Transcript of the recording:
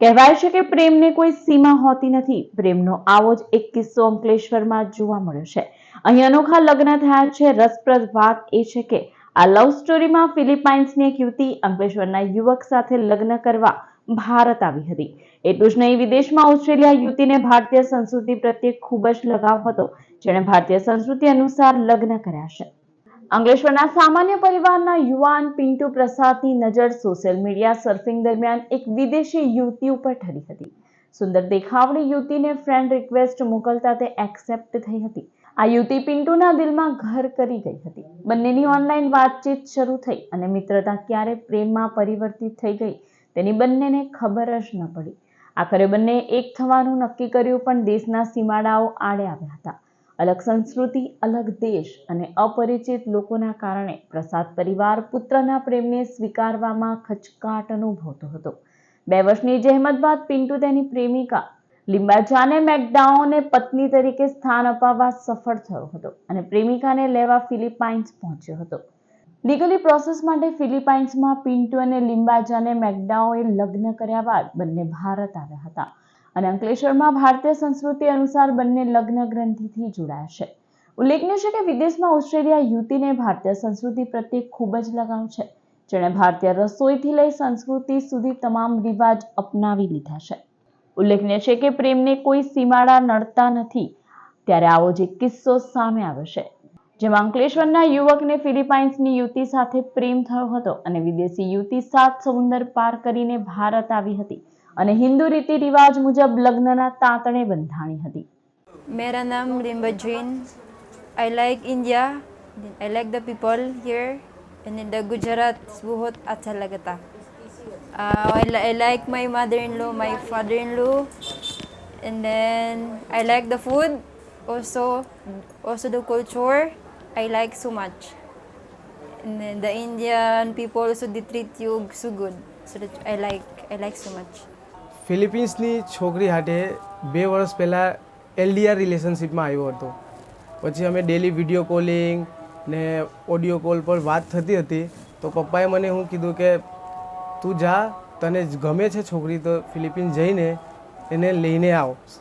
કહેવાય છે કે પ્રેમને કોઈ સીમા હોતી નથી. પ્રેમનો આવો જ એક કિસ્સો અંકલેશ્વરમાં જોવા મળ્યો છે. અહીં અનોખા લગ્ન થયા છે. રસપ્રદ વાત એ છે કે આ લવ સ્ટોરીમાં ફિલિપાઇન્સની એક યુવતી અંકલેશ્વરના યુવક સાથે લગ્ન કરવા ભારત આવી હતી. એટલું જ નહીં, વિદેશમાં ઓસ્ટ્રેલિયા યુવતીને ભારતીય સંસ્કૃતિ પ્રત્યે ખૂબ જ લગાવ હતો. જેણે ભારતીય સંસ્કૃતિ અનુસાર લગ્ન કર્યા છે. અંકલેશ્વરના સામાન્ય પરિવારના યુવાન પિન્ટુ પ્રસાદની નજર સોશિયલ મીડિયા સર્ફિંગ દરમિયાન એક વિદેશી યુવતી ઉપર ઠરી હતી. સુંદર દેખાવડી યુવતીને ફ્રેન્ડ રિક્વેસ્ટ મોકલતા તે એક્સેપ્ટ થઈ હતી. આ યુવતી પિન્ટુના દિલમાં ઘર કરી ગઈ હતી. બંનેની ઓનલાઈન વાતચીત શરૂ થઈ અને મિત્રતા ક્યારે પ્રેમમાં પરિવર્તિત થઈ ગઈ તેની બંનેને ખબર જ ન પડી. આખરે બંને એક થવાનું નક્કી કર્યું પણ દેશના સીમાડાઓ આડે આવ્યા હતા. અલગ સંસ્કૃતિ, અલગ દેશ અને અપરિચિત લોકોના કારણે પ્રસાદ પરિવાર પુત્રના પ્રેમને સ્વીકારવામાં ખચકાટ અનુભવતો હતો. બે વર્ષની જહેમત બાદ પિન્ટુ તેની પ્રેમિકા લિંબાજાને મેકડાઓને પત્ની તરીકે સ્થાન અપાવવા સફળ થયો હતો અને પ્રેમિકાને લેવા ફિલિપાઇન્સ પહોંચ્યો હતો. લીગલી પ્રોસેસ માટે ફિલિપાઇન્સમાં પિન્ટુ અને લિંબાજાને મેકડાઓએ લગ્ન કર્યા બાદ બંને ભારત આવ્યા હતા. અને અંકલેશ્વરમાં ભારતીય સંસ્કૃતિ અનુસાર બંને લગ્ન ગ્રંથિથી જોડાયા છે. ઉલ્લેખનીય છે કે વિદેશમાં ઓસ્ટ્રેલિયા યુવતીને ભારતીય સંસ્કૃતિ પ્રત્યે ખૂબ જ લગાવ છે. જેણે ભારતીય રસોઈથી લઈ સંસ્કૃતિ સુધી તમામ રિવાજ અપનાવી લીધા છે. ઉલ્લેખનીય છે કે પ્રેમને કોઈ સીમાડા નડતા નથી. ત્યારે આવો જ કિસ્સો સામે આવ્યો છે. જેમાં અંકલેશ્વરના યુવકને ફિલિપાઇન્સની યુવતી સાથે પ્રેમ થયો હતો અને વિદેશી યુવતી સાત સમુંદર પાર કરીને ભારત આવી હતી. અને હિન્દુ રીતિ રિવાજ મુજબ લગ્નના તાંતણે બંધાણી હતી. મેરા નામ Rimba Jain I like India I like the people here અને ધ ગુજરાત બહુત અચ્છા લગતા I like my mother in law my father in law and then I like the food also also the culture I like so much. And the Indian people also they treat you so good. So that I like, I like so much. ફિલિપિન્સની છોકરી હાટે બે વર્ષ પહેલાં LDR રિલેશનશિપમાં આવ્યો હતો. પછી અમે ડેલી વીડિયો કોલિંગ ને ઓડિયો કોલ પર વાત થતી હતી. તો પપ્પાએ મને હું કીધું કે, તું જા, તને ગમે છે છોકરી, તો ફિલિપિન્સ જઈને એને લઈને આવ.